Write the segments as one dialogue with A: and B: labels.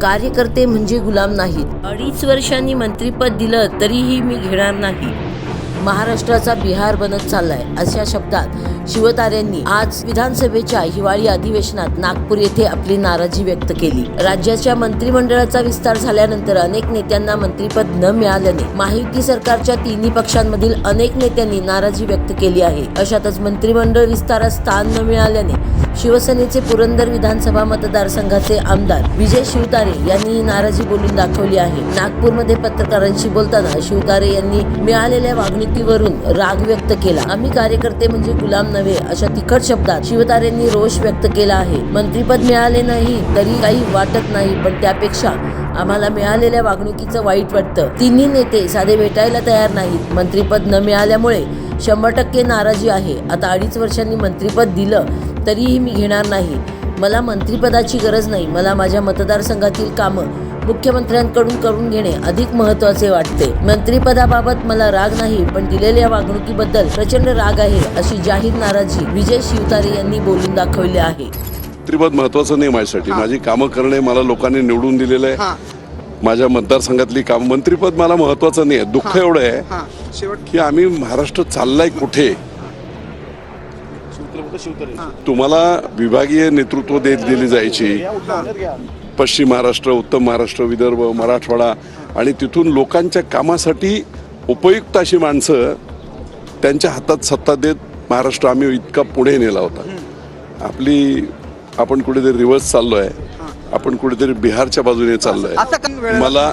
A: कार्यकर्ते म्हणजे गुलाम नाहीत. अडीच वर्षांनी मंत्रीपद दिलं तरीही मी घेणार नाही. महाराष्ट्राचा बिहार बनत चाललाय अशा शब्दात शिवतारेंनी आज विधानसभेच्या हिवाळी अधिवेशनात नागपूर येथे आपली नाराजी व्यक्त केली. राज्याच्या मंत्रिमंडळाचा विस्तार झाल्यानंतर अनेक नेत्यांना मंत्रीपद न मिळाल्याने महायुती सरकारच्या तिन्ही पक्षांमधील अनेक नेत्यांनी नाराजी व्यक्त केली आहे. अशातच मंत्रिमंडळ विस्तारात स्थान न मिळाल्याने शिवसेनेचे पुरंदर विधानसभा मतदारसंघाचे आमदार विजय शिवतारे यांनी ही नाराजी बोलून दाखवली आहे. नागपूरमध्ये पत्रकारांशी बोलताना शिवतारे यांनी मिळालेल्या समितीवरून राग व्यक्त केला. आम्ही कार्यकर्ते म्हणजे गुलाम नव्हे अशा तिखट शब्दात शिवतारेंनी रोष व्यक्त केला आहे. मंत्रीपद मिळाले नाही तरी काही वाटत नाही पण त्यापेक्षा आम्हाला मिळालेल्या वागणुकीचं वाईट वाटतं. तिन्ही नेते साधे भेटायला तयार नाहीत. मंत्रीपद न मिळाल्यामुळे शंभर टक्के नाराजी आहे. आता अडीच वर्षांनी मंत्रीपद दिलं तरीही मी घेणार नाही. मला मंत्रिपदाची गरज नाही. मला माझ्या मतदारसंघातील कामं मुख्यमंत्र्यांकडून करून घेणे अधिक महत्त्वाचे वाटते. मंत्रिपदाबाबत मला राग नाही पण दिलेल्या वागणुकीबद्दल प्रचंड राग आहे अशी जाहीर नाराजी विजय शिवतारे यांनी बोलून दाखवली आहे.
B: मंत्रिपद महत्वाचं नाही माझ्यासाठी. माझी कामं करणे मला लोकांनी निवडून दिलेलं आहे.
C: हा.
B: माझ्या मतदारसंघातली काम मंत्रिपद मला महत्वाचं नाही आहे. दुःख एवढं आहे
C: हा. शेवट
B: की आम्ही महाराष्ट्र चाललाय कुठे? तुम्हाला विभागीय नेतृत्व देत दिली जायची. पश्चिम महाराष्ट्र उत्तर महाराष्ट्र विदर्भ मराठवाडा आणि तिथून लोकांच्या कामासाठी उपयुक्त अशी माणसं त्यांच्या हातात सत्ता देत महाराष्ट्र आम्ही इतका पुढे नेला होता. आपली आपण कुठेतरी रिव्हर्स चाललोय. आपण कुठेतरी बिहारच्या बाजूने चाललोय.
C: का वेळ
B: मला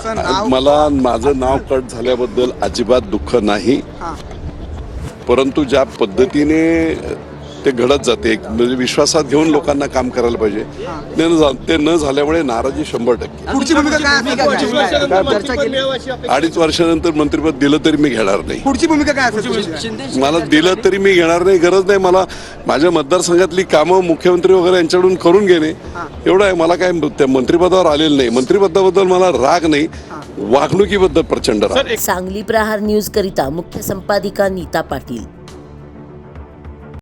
B: मला माझं नाव कट झाल्याबद्दल अजिबात दुःख नाही. परंतु ज्या पद्धतीने ते घडत जाते. एक म्हणजे विश्वासात घेऊन लोकांना काम करायला पाहिजे. ते न झा- ते न झाल्यामुळे नाराजी शंभर टक्के.
C: पुढची भूमिका काय? असेल
B: अडीच वर्षानंतर मंत्रिपद दिलं तरी मी घेणार नाही.
C: पुढची भूमिका काय असेल तुमची?
B: मला दिलं तरी मी घेणार नाही गरज नाही. मला माझ्या मतदारसंघातली कामं मुख्यमंत्री वगैरे यांच्याकडून करून घेणे एवढं आहे. मला काय त्या मंत्रिपदावर आलेलं नाही. मंत्रिपदाबद्दल मला राग नाही. वागणुकीबद्दल प्रचंड राग.
A: सांगली प्रहार न्यूज करिता मुख्य संपादिका नीता पाटील.